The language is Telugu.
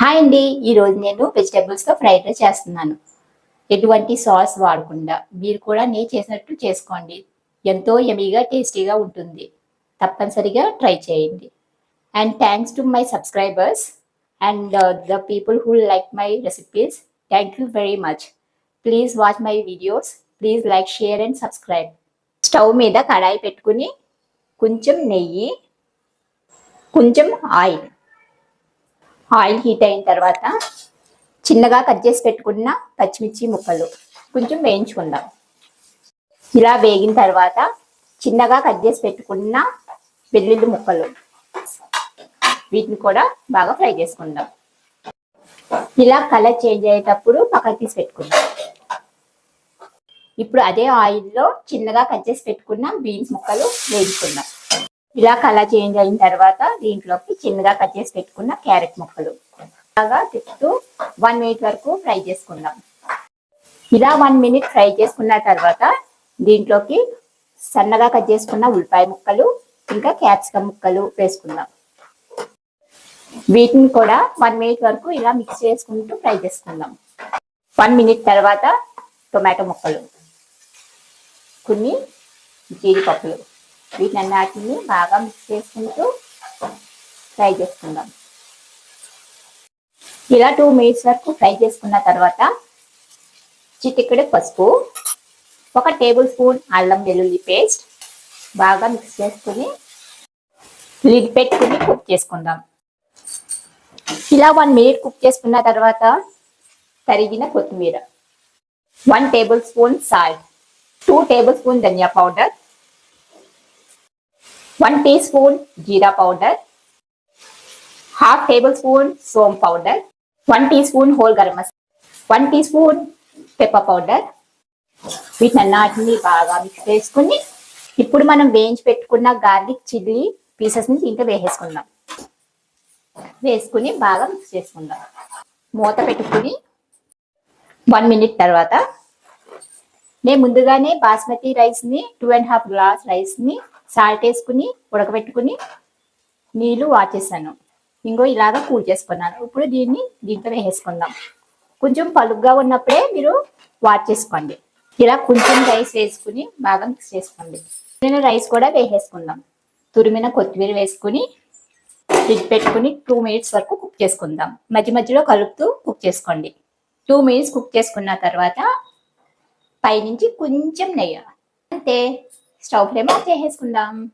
హాయ్ అండి. ఈరోజు నేను వెజిటేబుల్స్తో ఫ్రైడ్ రైస్ చేస్తున్నాను. ఎటువంటి సాస్ వాడకుండా మీరు కూడా నేను చేసినట్టు చేసుకోండి. ఎంతో ఎమీగా టేస్టీగా ఉంటుంది. తప్పనిసరిగా ట్రై చేయండి. And thanks to my subscribers and the people who like my recipes thank you very much please watch my videos please like share and subscribe stove మీద కడాయి పెట్టుకుని కొంచెం నెయ్యి కొంచెం ఆయిల్. ఆయిల్ హీట్ అయిన తర్వాత చిన్నగా కట్ చేసి పెట్టుకున్న పచ్చిమిర్చి ముక్కలు కొంచెం వేయించుకుందాం. ఇలా వేగిన తర్వాత చిన్నగా కట్ చేసి పెట్టుకున్న వెల్లుల్లి ముక్కలు వీటిని కూడా బాగా ఫ్రై చేసుకుందాం. ఇలా కలర్ చేంజ్ అయ్యేటప్పుడు పక్కకి తీసి పెట్టుకుందాం. ఇప్పుడు అదే ఆయిల్లో చిన్నగా కట్ చేసి పెట్టుకున్న బీన్స్ ముక్కలు వేయించుకుందాం. ఇలా కలర్ చేంజ్ అయిన తర్వాత దీంట్లోకి చిన్నగా కట్ చేసి పెట్టుకున్న క్యారెట్ ముక్కలు. బాగా తిప్పుతూ వన్ మినిట్ వరకు ఫ్రై చేసుకుందాం. ఇలా వన్ మినిట్ ఫ్రై చేసుకున్న తర్వాత దీంట్లోకి సన్నగా కట్ చేసుకున్న ఉల్లిపాయ ముక్కలు ఇంకా క్యాప్సికమ్ ముక్కలు వేసుకుందాం. వీటిని కూడా వన్ మినిట్ వరకు ఇలా మిక్స్ చేసుకుంటూ ఫ్రై చేసుకుందాం. వన్ మినిట్ తర్వాత టొమాటో ముక్కలు కొన్ని జీడిపప్పులు. వీటన్నిటిని బాగా మిక్స్ చేసుకుంటూ ఫ్రై చేసుకుందాం. ఇలా టూ మినిట్స్ వరకు ఫ్రై చేసుకున్న తర్వాత చిటికెడు పసుపు ఒక టేబుల్ స్పూన్ అల్లం వెల్లుల్లి పేస్ట్ బాగా మిక్స్ చేసుకుని లిడ్ పెట్టుకుని కుక్ చేసుకుందాం. ఇలా వన్ మినిట్ కుక్ చేసుకున్న తర్వాత తరిగిన కొత్తిమీర one tablespoon salt two tablespoon dhania powder one teaspoon jeera powder half tablespoon saunf powder one teaspoon whole garam masala one teaspoon pepper powder వీటన్నిటిని బాగా మిక్స్ చేసుకుని ఇప్పుడు మనం వేయించి పెట్టుకున్న గార్లిక్ చిల్లీ పీసెస్ని దీంట్లో వేసేసుకుందాం. వేసుకుని బాగా మిక్స్ చేసుకుందాం. మూత పెట్టుకుని వన్ మినిట్ తర్వాత నేను ముందుగానే బాస్మతి రైస్ని టూ అండ్ హాఫ్ గ్లాస్ రైస్ని సాల్ట్ వేసుకుని ఉడకబెట్టుకుని నీళ్ళు వాచేసాను ఇంకో ఇలాగ కూల్ చేసుకున్నాను. ఇప్పుడు దీన్ని దీంట్లో వేసేసుకుందాం కొంచెం పలుగ్గా ఉన్నప్పుడే మీరు వాచ్ చేసుకోండి. ఇలా కొంచెం రైస్ వేసుకుని బాగా మిక్స్ చేసుకోండి. నేను రైస్ కూడా వేసేసుకుందాం. తురిమిన కొత్తిమీర వేసుకుని ఫ్రిడ్జ్ పెట్టుకుని టూ మినిట్స్ వరకు కుక్ చేసుకుందాం. మధ్య మధ్యలో కలుపుతూ కుక్ చేసుకోండి. టూ మినిట్స్ కుక్ చేసుకున్న తర్వాత పైనుంచి కొంచెం నెయ్యి. అంతే. స్టవ్ ఫ్లేమ్ ఆఫ్ చేసేసుకుందాం.